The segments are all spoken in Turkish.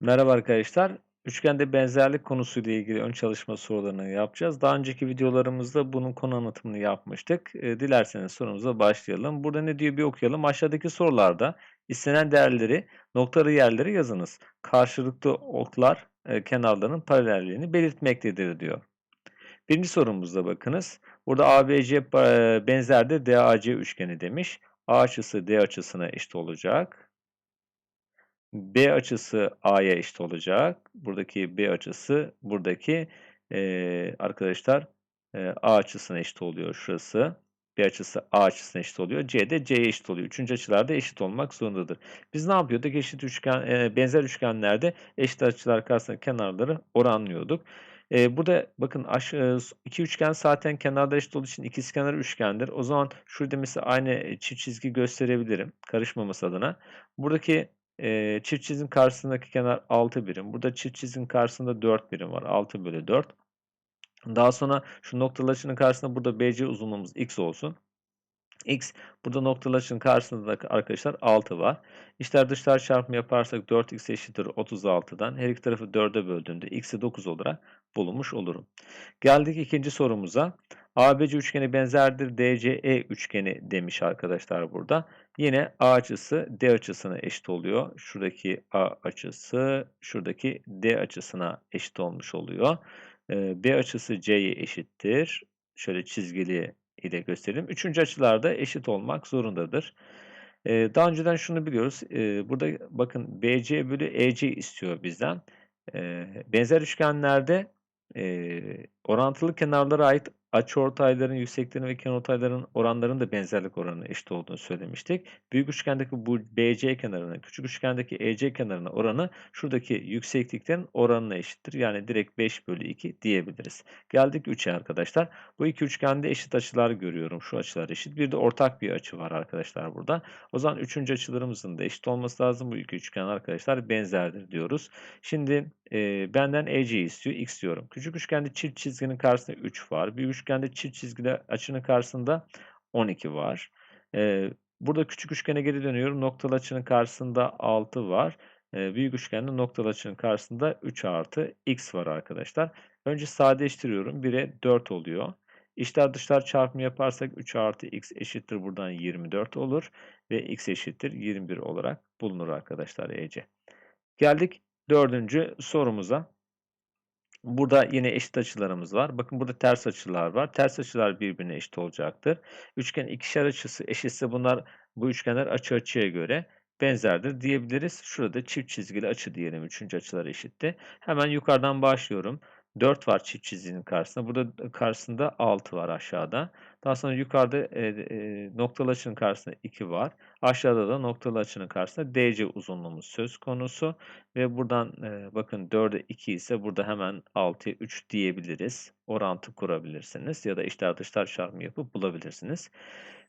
Merhaba arkadaşlar. Üçgende benzerlik konusuyla ilgili ön çalışma sorularını yapacağız. Daha önceki videolarımızda bunun konu anlatımını yapmıştık. E, dilerseniz sorumuza başlayalım. Burada ne diyor bir okuyalım. Aşağıdaki sorularda istenen değerleri noktalı yerlere yazınız. Karşılıklı oklar e, kenarlarının paralelliğini belirtmektedir diyor. Birinci sorumuzda bakınız. Burada ABC e, benzerdir DAC üçgeni demiş. A açısı D açısına eşit olacak. B açısı A'ya eşit olacak. Buradaki B açısı buradaki e, arkadaşlar e, A açısına eşit oluyor şurası. B açısı A açısına eşit oluyor. C de C'ye eşit oluyor. Üçüncü açılar da eşit olmak zorundadır. Biz ne yapıyorduk? Eşit üçgen, e, benzer üçgenlerde eşit açılar karşısında kenarları oranlıyorduk. E, burada bakın iki üçgen zaten kenarda eşit olduğu için ikizkenar üçgendir. O zaman şurada mesela aynı çift çizgi gösterebilirim. Karışmaması adına. Buradaki Eee, çift çizginin karşısındaki kenar 6 birim. Burada çift çizginin karşısında 4 birim var. 6 bölü 4. Daha sonra şu noktalı açının karşısında burada BC uzunluğumuz x olsun. X burada noktalı açının karşısında da arkadaşlar 6 var. İşler dışlar çarpımı yaparsak 4x eşittir 36'dan. Her iki tarafı 4'e böldüğümde x'i 9 olarak bulmuş olurum. Geldik ikinci sorumuza. ABC üçgeni benzerdir DCE üçgeni demiş arkadaşlar burada. Yine A açısı D açısına eşit oluyor. Şuradaki A açısı şuradaki D açısına eşit olmuş oluyor. Ee, B açısı C'ye eşittir. Şöyle çizgili ile gösterelim. Üçüncü açılar da eşit olmak zorundadır. Ee, daha önceden şunu biliyoruz. Ee, burada bakın BC bölü EC istiyor bizden. Benzer üçgenlerde orantılı kenarlara ait açıortayların yüksekliğinin ve kenarortayların oranlarının da benzerlik oranı eşit olduğunu söylemiştik. Büyük üçgendeki bu BC kenarına, küçük üçgendeki EC kenarına oranı şuradaki yüksekliklerin oranına eşittir. Yani direkt 5 bölü 2 diyebiliriz. Geldik 3'e arkadaşlar. Bu iki üçgende eşit açılar görüyorum. Şu açılar eşit. Bir de ortak bir açı var arkadaşlar burada. O zaman üçüncü açılarımızın da eşit olması lazım. Bu iki üçgen arkadaşlar benzerdir diyoruz. Şimdi e, benden EC istiyor. X diyorum. Küçük üçgende çift çizginin karşısında 3 var. Büyük üçgende çift çizgili açının karşısında 12 var. E, burada küçük üçgene geri dönüyorum. Noktalı açının karşısında 6 var. E, büyük üçgende noktalı açının karşısında 3 artı x var arkadaşlar. Önce sadeleştiriyorum. 1'e 4 oluyor. İçler dışlar çarpımı yaparsak 3 artı x eşittir buradan 24 olur. Ve x eşittir 21 olarak bulunur arkadaşlar EC. Geldik dördüncü sorumuza. Burada yine eşit açılarımız var. Bakın burada ters açılar var. Ters açılar birbirine eşit olacaktır. Üçgen ikişer açısı eşitse bunlar bu üçgenler açı açıya göre benzerdir diyebiliriz. Şurada çift çizgili açı diyelim. Üçüncü açılar eşitti. Hemen yukarıdan başlıyorum. 4 var çift çizginin karşısında. Burada karşısında 6 var aşağıda. Daha sonra yukarıda e, e, noktalı açının karşısında 2 var. Aşağıda da noktalı açının karşısında DC uzunluğumuz söz konusu. Ve buradan e, bakın 4'e 2 ise burada hemen 6'ya 3 diyebiliriz. Orantı kurabilirsiniz ya da içler dışlar çarpımı yapıp bulabilirsiniz.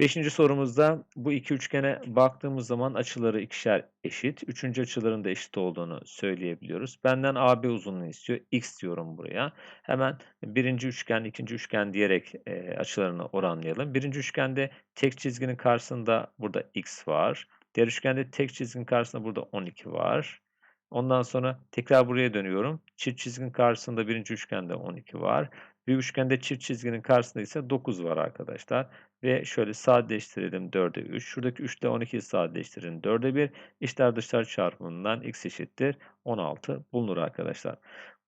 Beşinci sorumuzda bu iki üçgene baktığımız zaman açıları ikişer eşit. Üçüncü açıların da eşit olduğunu söyleyebiliyoruz. Benden AB uzunluğu istiyor. X diyorum buraya. Hemen birinci üçgen, ikinci üçgen diyerek e, açılarını oranlayalım. Birinci üçgende tek çizginin karşısında burada X var. Diğer üçgende tek çizginin karşısında burada 12 var. Ondan sonra tekrar buraya dönüyorum. Çift çizginin karşısında birinci üçgende 12 var. Bir üçgende çift çizginin karşısında ise 9 var arkadaşlar. Ve şöyle sadeleştirelim 4'e 3. Şuradaki 3 ile 12'yi sadeleştirin 4'e 1. İçler dışlar çarpımından x eşittir 16 bulunur arkadaşlar.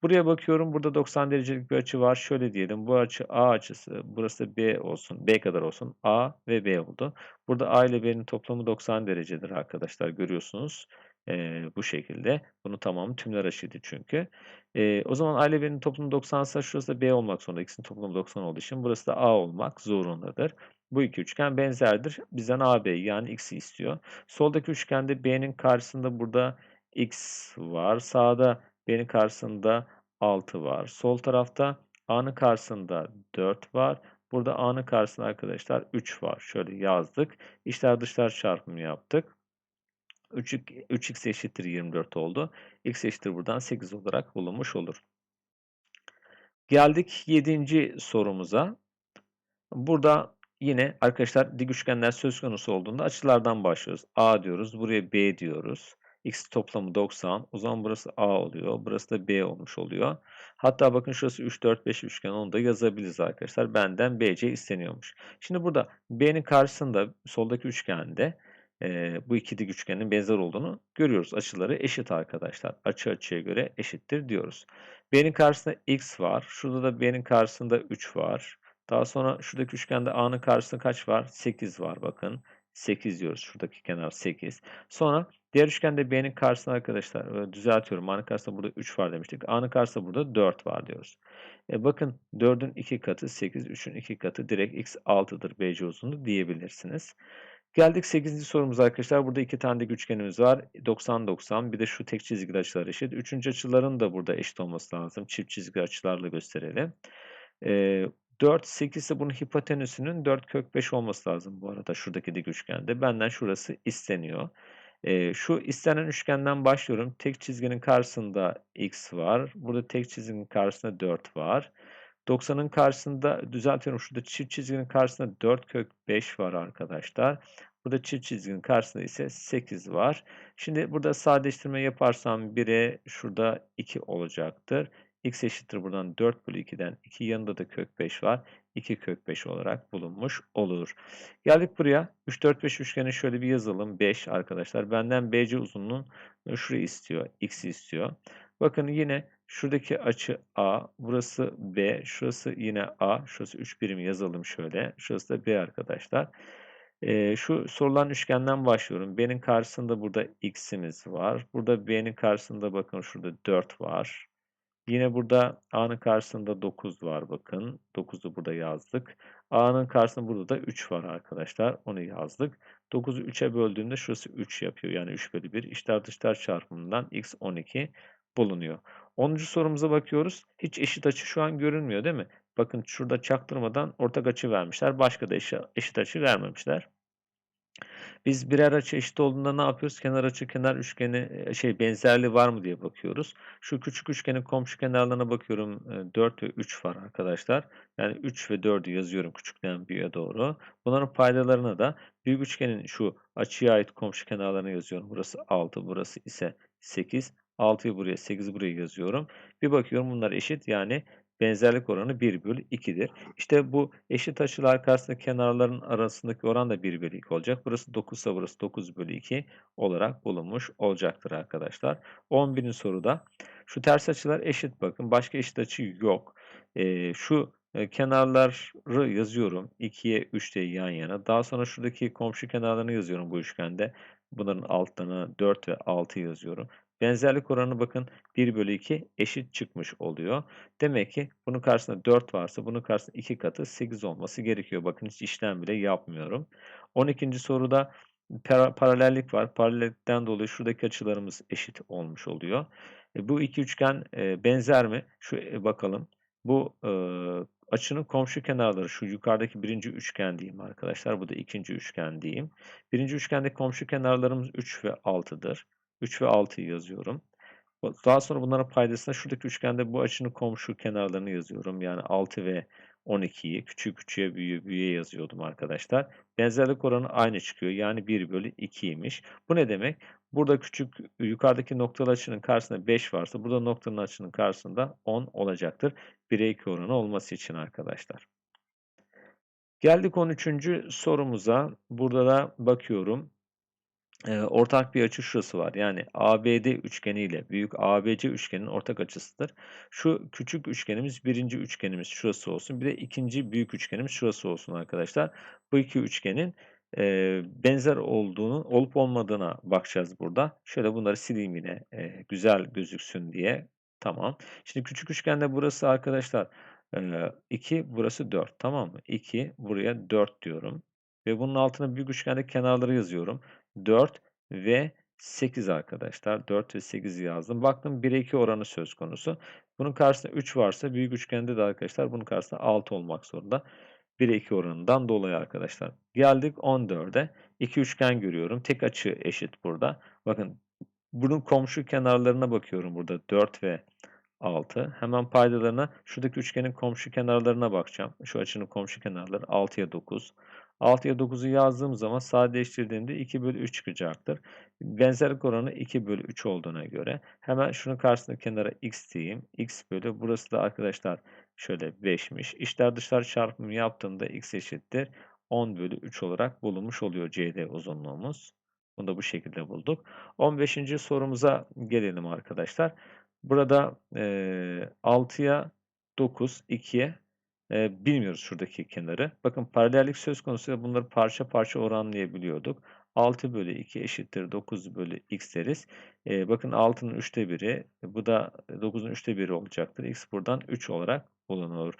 Buraya bakıyorum. Burada 90 derecelik bir açı var. Şöyle diyelim. Bu açı A açısı. Burası B olsun. B kadar olsun. A ve B oldu. Burada A ile B'nin toplamı 90 derecedir arkadaşlar. Görüyorsunuz. Ee, bu şekilde. Bunu tamamı tümler açıydı çünkü. Ee, o zaman A ile B'nin toplamı 90 ise şurası da B olmak zorunda. İkisinin toplamı 90 olduğu için burası da A olmak zorundadır. Bu iki üçgen benzerdir. Bizden AB yani X'i istiyor. Soldaki üçgende B'nin karşısında burada X var. Sağda B'nin karşısında 6 var. Sol tarafta A'nın karşısında 4 var. Burada A'nın karşısında arkadaşlar 3 var. Şöyle yazdık. İçler dışlar çarpımı yaptık. 3, 3x eşittir 24 oldu. x eşittir buradan 8 olarak bulunmuş olur. Geldik 7. sorumuza. Burada yine arkadaşlar dik üçgenler söz konusu olduğunda açılardan başlıyoruz. A diyoruz, buraya B diyoruz. X toplamı 90. O zaman burası A oluyor. Burası da B olmuş oluyor. Hatta bakın şurası 3, 4, 5 üçgen. Onu da yazabiliriz arkadaşlar. Benden BC isteniyormuş. Şimdi burada B'nin karşısında soldaki üçgende e, bu iki dik üçgenin benzer olduğunu görüyoruz. Açıları eşit arkadaşlar. Açı açıya göre eşittir diyoruz. B'nin karşısında X var. Şurada da B'nin karşısında 3 var. Daha sonra şuradaki üçgende A'nın karşısında kaç var? 8 var bakın. 8 diyoruz. Şuradaki kenar 8. Sonra diğer üçgende B'nin karşısında arkadaşlar düzeltiyorum. A'nın karşısında burada 3 var demiştik. A'nın karşısında burada 4 var diyoruz. E bakın 4'ün 2 katı 8, 3'ün 2 katı direkt x 6'dır BC uzunluğu diyebilirsiniz. Geldik 8. sorumuza arkadaşlar. Burada iki tane de üçgenimiz var. 90-90. Bir de şu tek çizgili açılar eşit. Üçüncü açıların da burada eşit olması lazım. Çift çizgi açılarla gösterelim. Ee, 4, 8 ise bunun hipotenüsünün 4 kök 5 olması lazım bu arada şuradaki dik üçgende. Benden şurası isteniyor. Ee, şu istenen üçgenden başlıyorum. Tek çizginin karşısında x var. Burada tek çizginin karşısında 4 var. 90'ın karşısında düzeltiyorum. Şurada çift çizginin karşısında 4 kök 5 var arkadaşlar. Burada çift çizginin karşısında ise 8 var. Şimdi burada sadeleştirme yaparsam 1'e şurada 2 olacaktır. x eşittir buradan 4 bölü 2'den 2 yanında da kök 5 var. 2 kök 5 olarak bulunmuş olur. Geldik buraya. 3, 4, 5 üçgeni şöyle bir yazalım. 5 arkadaşlar. Benden BC uzunluğun şurayı istiyor. X'i istiyor. Bakın yine şuradaki açı A, burası B, şurası yine A, şurası 3 birim yazalım şöyle. Şurası da B arkadaşlar. Ee, şu sorulan üçgenden başlıyorum. B'nin karşısında burada x'imiz var. Burada B'nin karşısında bakın şurada 4 var. Yine burada A'nın karşısında 9 var bakın. 9'u burada yazdık. A'nın karşısında burada da 3 var arkadaşlar. Onu yazdık. 9'u 3'e böldüğümde şurası 3 yapıyor. Yani 3 bölü 1. İşler dışlar çarpımından x 12 bulunuyor. 10. sorumuza bakıyoruz. Hiç eşit açı şu an görünmüyor değil mi? Bakın şurada çaktırmadan ortak açı vermişler. Başka da eşit açı vermemişler. Biz birer açı eşit olduğunda ne yapıyoruz? Kenar açı kenar üçgeni şey benzerliği var mı diye bakıyoruz. Şu küçük üçgenin komşu kenarlarına bakıyorum. 4 ve 3 var arkadaşlar. Yani 3 ve 4'ü yazıyorum küçükten büyüğe doğru. Bunların paydalarına da büyük üçgenin şu açıya ait komşu kenarlarını yazıyorum. Burası 6, burası ise 8. 6'yı buraya 8'i buraya yazıyorum. Bir bakıyorum bunlar eşit yani benzerlik oranı 1 bölü 2'dir. İşte bu eşit açılar karşısındaki kenarların arasındaki oran da 1 bölü 2 olacak. Burası 9 ise burası 9 bölü 2 olarak bulunmuş olacaktır arkadaşlar. 11. soruda şu ters açılar eşit bakın. Başka eşit açı yok. Ee, şu kenarları yazıyorum. 2'ye 3 diye yan yana. Daha sonra şuradaki komşu kenarlarını yazıyorum bu üçgende. Bunların altlarına 4 ve 6 yazıyorum. Benzerlik oranı bakın 1 bölü 2 eşit çıkmış oluyor. Demek ki bunun karşısında 4 varsa bunun karşısında 2 katı 8 olması gerekiyor. Bakın hiç işlem bile yapmıyorum. 12. soruda paralellik var. Paralellikten dolayı şuradaki açılarımız eşit olmuş oluyor. E, bu iki üçgen e, benzer mi? Şu e, bakalım. Bu e, açının komşu kenarları şu yukarıdaki birinci üçgen diyeyim arkadaşlar. Bu da ikinci üçgen diyeyim. Birinci üçgende komşu kenarlarımız 3 ve 6'dır. 3 ve 6'yı yazıyorum. Daha sonra bunların paydasına şuradaki üçgende bu açının komşu kenarlarını yazıyorum. Yani 6 ve 12'yi küçük küçüğe büyüğe büyüğe yazıyordum arkadaşlar. Benzerlik oranı aynı çıkıyor. Yani 1 bölü 2'ymiş. Bu ne demek? Burada küçük yukarıdaki noktalı açının karşısında 5 varsa burada noktanın açının karşısında 10 olacaktır. 1'e 2 oranı olması için arkadaşlar. Geldik 13. sorumuza. Burada da bakıyorum ortak bir açı şurası var. Yani ABD üçgeni ile büyük ABC üçgenin ortak açısıdır. Şu küçük üçgenimiz birinci üçgenimiz şurası olsun. Bir de ikinci büyük üçgenimiz şurası olsun arkadaşlar. Bu iki üçgenin e, benzer olduğunu olup olmadığına bakacağız burada. Şöyle bunları sileyim yine e, güzel gözüksün diye. Tamam. Şimdi küçük üçgende burası arkadaşlar 2 burası 4 tamam mı? 2 buraya 4 diyorum. Ve bunun altına büyük üçgende kenarları yazıyorum. 4 ve 8 arkadaşlar. 4 ve 8 yazdım. Baktım 1'e 2 oranı söz konusu. Bunun karşısında 3 varsa büyük üçgende de arkadaşlar bunun karşısında 6 olmak zorunda. 1'e 2 oranından dolayı arkadaşlar. Geldik 14'e. 2 üçgen görüyorum. Tek açı eşit burada. Bakın bunun komşu kenarlarına bakıyorum burada. 4 ve 6. Hemen paydalarına şuradaki üçgenin komşu kenarlarına bakacağım. Şu açının komşu kenarları 6'ya 9. 6'ya 9'u yazdığım zaman sadeleştirdiğimde 2 bölü 3 çıkacaktır. Benzerlik oranı 2 bölü 3 olduğuna göre hemen şunun karşısında kenara x diyeyim. x bölü burası da arkadaşlar şöyle 5'miş. İçler dışlar çarpımı yaptığımda x eşittir 10 bölü 3 olarak bulunmuş oluyor CD uzunluğumuz. Bunu da bu şekilde bulduk. 15. sorumuza gelelim arkadaşlar. Burada e, 6'ya 9, 2'ye e, bilmiyoruz şuradaki kenarı. Bakın paralellik söz konusu bunları parça parça oranlayabiliyorduk. 6 bölü 2 eşittir 9 bölü x deriz. E, bakın 6'nın 3'te 1'i bu da 9'un 3'te 1'i olacaktır. x buradan 3 olarak bulunur.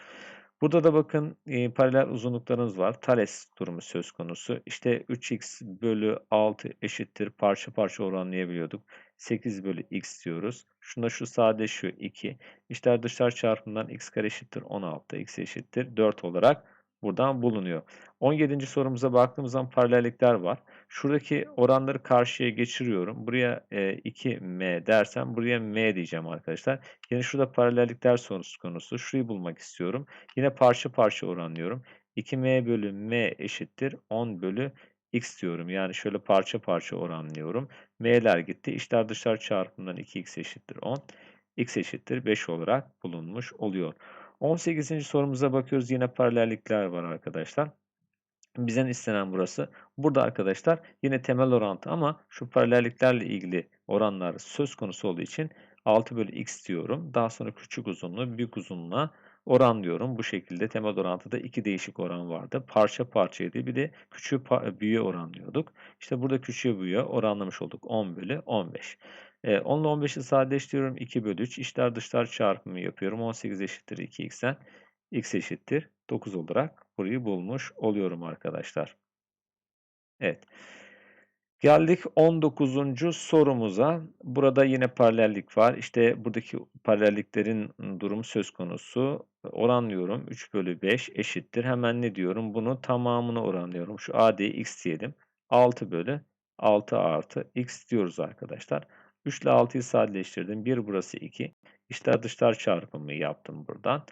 Burada da bakın e, paralel uzunluklarımız var. Thales durumu söz konusu. İşte 3x bölü 6 eşittir. Parça parça oranlayabiliyorduk. 8 bölü x diyoruz. Şunda şu sadeleşiyor 2. İşler dışlar çarpımından x kare eşittir 16. x eşittir 4 olarak buradan bulunuyor. 17. sorumuza baktığımız zaman paralellikler var. Şuradaki oranları karşıya geçiriyorum. Buraya e, 2m dersem buraya m diyeceğim arkadaşlar. Yine şurada paralellikler sorusu konusu. Şurayı bulmak istiyorum. Yine parça parça oranlıyorum. 2m bölü m eşittir 10 bölü x diyorum. Yani şöyle parça parça oranlıyorum. m'ler gitti. İçler dışlar çarpımından 2x eşittir 10. x eşittir 5 olarak bulunmuş oluyor. 18. sorumuza bakıyoruz. Yine paralellikler var arkadaşlar. Bizden istenen burası. Burada arkadaşlar yine temel orantı ama şu paralelliklerle ilgili oranlar söz konusu olduğu için 6 bölü x diyorum. Daha sonra küçük uzunluğu büyük uzunluğa oranlıyorum. Bu şekilde temel orantıda iki değişik oran vardı. Parça parçaydı bir de küçüğü büyüğe oranlıyorduk. İşte burada küçüğü büyüğe oranlamış olduk. 10 bölü 15. E, 10 ile 15'i sadeleştiriyorum. 2 bölü 3. İçler dışlar çarpımı yapıyorum. 18 eşittir 2x'ten x eşittir 9 olarak burayı bulmuş oluyorum arkadaşlar. Evet. Geldik 19. sorumuza. Burada yine paralellik var. İşte buradaki paralelliklerin durumu söz konusu. Oranlıyorum. 3 bölü 5 eşittir. Hemen ne diyorum? Bunu tamamını oranlıyorum. Şu AD'yi x diyelim. 6 bölü 6 artı x diyoruz arkadaşlar. 3 ile 6'yı sadeleştirdim. 1 burası 2. İşler dışlar çarpımı yaptım buradan.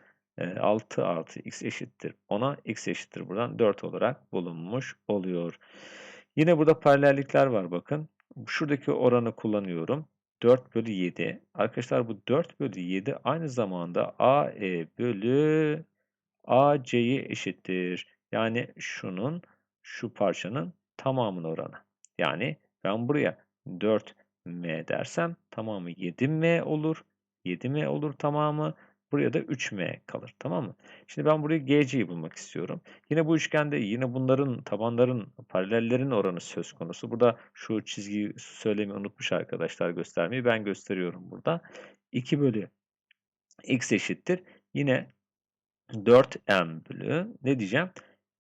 6 artı x eşittir 10'a x eşittir buradan 4 olarak bulunmuş oluyor. Yine burada paralellikler var bakın. Şuradaki oranı kullanıyorum. 4 bölü 7. Arkadaşlar bu 4 bölü 7 aynı zamanda AE bölü AC'ye eşittir. Yani şunun şu parçanın tamamının oranı. Yani ben buraya 4M dersem tamamı 7M olur. 7M olur tamamı. Buraya da 3m kalır. Tamam mı? Şimdi ben burayı GC'yi bulmak istiyorum. Yine bu üçgende yine bunların tabanların paralellerin oranı söz konusu. Burada şu çizgiyi söylemeyi unutmuş arkadaşlar göstermeyi. Ben gösteriyorum burada. 2 bölü x eşittir. Yine 4m bölü ne diyeceğim?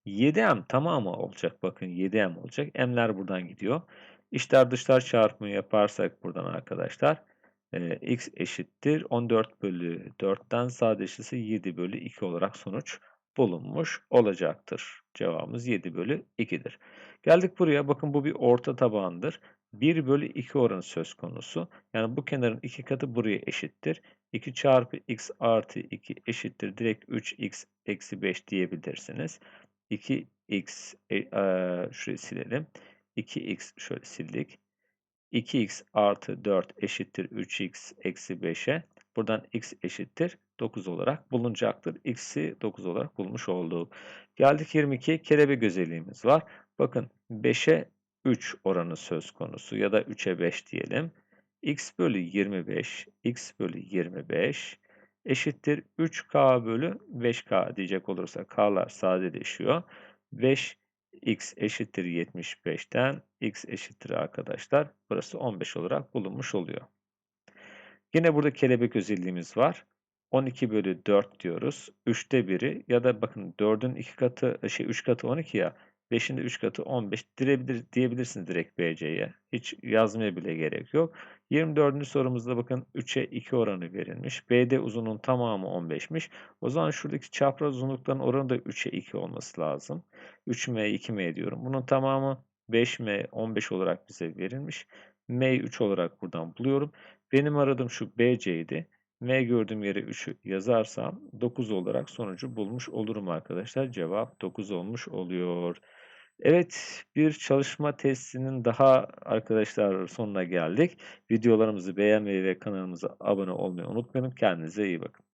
7m tamamı olacak. Bakın 7m olacak. m'ler buradan gidiyor. İçler dışlar çarpımı yaparsak buradan arkadaşlar x eşittir 14 bölü 4'ten sadeleşirse 7 bölü 2 olarak sonuç bulunmuş olacaktır. Cevabımız 7 bölü 2'dir. Geldik buraya. Bakın bu bir orta tabandır. 1 bölü 2 oranı söz konusu. Yani bu kenarın iki katı buraya eşittir. 2 çarpı x artı 2 eşittir. Direkt 3x eksi 5 diyebilirsiniz. 2x e, e, şurayı silelim. 2x şöyle sildik. 2x artı 4 eşittir 3x eksi 5'e. Buradan x eşittir 9 olarak bulunacaktır. x'i 9 olarak bulmuş olduk. Geldik 22. Kelebek özelliğimiz var. Bakın 5'e 3 oranı söz konusu ya da 3'e 5 diyelim. x bölü 25, x bölü 25 eşittir 3k bölü 5k diyecek olursa k'lar sadeleşiyor. 5 x eşittir 75'ten x eşittir arkadaşlar. Burası 15 olarak bulunmuş oluyor. Yine burada kelebek özelliğimiz var. 12 bölü 4 diyoruz. 3'te biri ya da bakın 4'ün 2 katı şey 3 katı 12 ya 5'in de 3 katı 15 diyebilir, diyebilirsiniz direkt BC'ye. Hiç yazmaya bile gerek yok. 24. sorumuzda bakın 3'e 2 oranı verilmiş. BD uzunluğun tamamı 15'miş. O zaman şuradaki çapraz uzunlukların oranı da 3'e 2 olması lazım. 3M 2M diyorum. Bunun tamamı 5M 15 olarak bize verilmiş. M 3 olarak buradan buluyorum. Benim aradığım şu BC'ydi. M gördüğüm yere 3'ü yazarsam 9 olarak sonucu bulmuş olurum arkadaşlar. Cevap 9 olmuş oluyor. Evet, bir çalışma testinin daha arkadaşlar sonuna geldik. Videolarımızı beğenmeyi ve kanalımıza abone olmayı unutmayın. Kendinize iyi bakın.